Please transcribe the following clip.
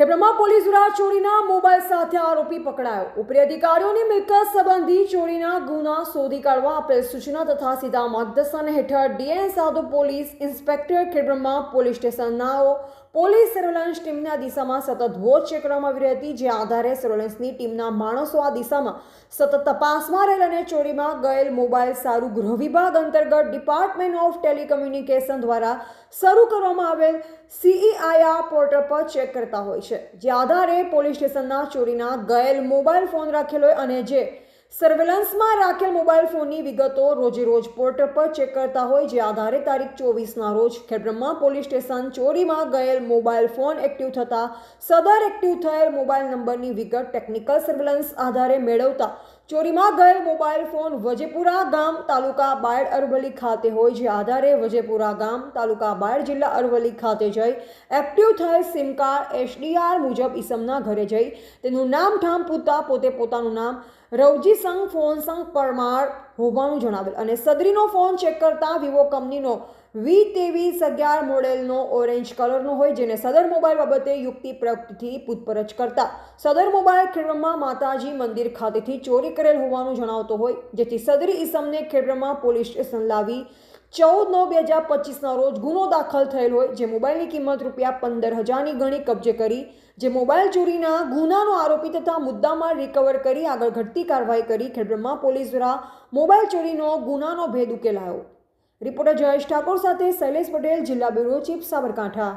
ખેબ્રમા police દ્વારા ચોરીના mobile સાથે આરોપી પકડાયો. ઉપરી અધિકારીઓની મિલકત સંબંધી ચોરીના ગુના શોધી કાઢવા આપેલ સૂચના તથા સીધા માર્ગદર્શન હેઠળ DN Sadhu police inspector Khedbrahma police સ્ટેશનનાઓ police surveillance ટીમના દિશામાં સતત વોચ ચેક કરવામાં આવી રહી હતી, જે આધારે સર્વેલન્સની ટીમના માણસો આ દિશામાં સતત તપાસમાં રહેલ અને ચોરીમાં ગયેલ મોબાઈલ સારું ગૃહ વિભાગ અંતર્ગત ડિપાર્ટમેન્ટ ઓફ ટેલિકમ્યુનિકેશન દ્વારા શરૂ કરવામાં આવેલ સીઈઆઈઆર પોર્ટલ પર ચેક કરતા હોય છે. જે આધારે પોલીસ સ્ટેશનના ચોરીના ગયેલ મોબાઈલ ફોન રાખેલ અને જે સર્વેલન્સમાં રાખેલ મોબાઈલ ફોનની વિગતો રોજે રોજ પોર્ટલ પર ચેક કરતા હોય, જે આધારે તારીખ ચોવીસના રોજ ખેડબ્રહ્મા પોલીસ સ્ટેશન ચોરીમાં ગયેલ મોબાઈલ ફોન એક્ટિવ થતા, સદર એક્ટિવ થયેલ મોબાઈલ નંબરની વિગત ટેકનિકલ સર્વેલન્સ આધારે મેળવતા ચોરીમાં ગયેલ મોબાઈલ ફોન વજેપુરા ગામ તાલુકા બાયડ અરવલી ખાતે હોય જે આધારે વજેપુરા ગામ તાલુકા બાયડ જિલ્લા અરવલ્લી ખાતે જઈ એક્ટિવ થયેલ સિમ કાર્ડ એસડીઆર મુજબ ઈસમના ઘરે જઈ. તેનું નામ ઠામ પૂછતા પોતે પોતાનું નામ રવજી સંઘ ફોન સંઘ પરમાર હોવાનું જણાવેલ અને સદરીનો ફોન ચેક કરતા વિવો કંપનીનો વી ત્રેવીસ અગિયાર મોડેલનો ઓરેન્જ કલરનો હોય જેને સદર મોબાઈલ બાબતે યુક્તિ પ્રયુક્તથી પૂછપરછ કરતા. સદર મોબાઈલ ખેડબ્રહ્મા માતાજી મંદિર ખાતેથી ચોરી કરેલ હોવાનું જણાવતો હોય, જેથી સદરી ઈસમને ખેડબ્રહ્મા પોલીસ સ્ટેશન લાવી ચૌદ નવ બે હજાર પચીસના રોજ ગુનો દાખલ થયેલ હોય, જે મોબાઈલની કિંમત રૂપિયા પંદર હજારની ગણી કબજે કરી, જે મોબાઈલ ચોરીના ગુનાનો આરોપી તથા મુદ્દામાલ રિકવર કરી આગળ ઘટતી કાર્યવાહી કરી, ખેડબ્રહ્મા પોલીસ દ્વારા મોબાઈલ ચોરીનો ગુનાનો ભેદ ઉકેલાયો. રિપોર્ટર જયેશ ઠાકોર સાથે શૈલેષ પટેલ, જિલ્લા બ્યુરો ચીફ સાબરકાંઠા.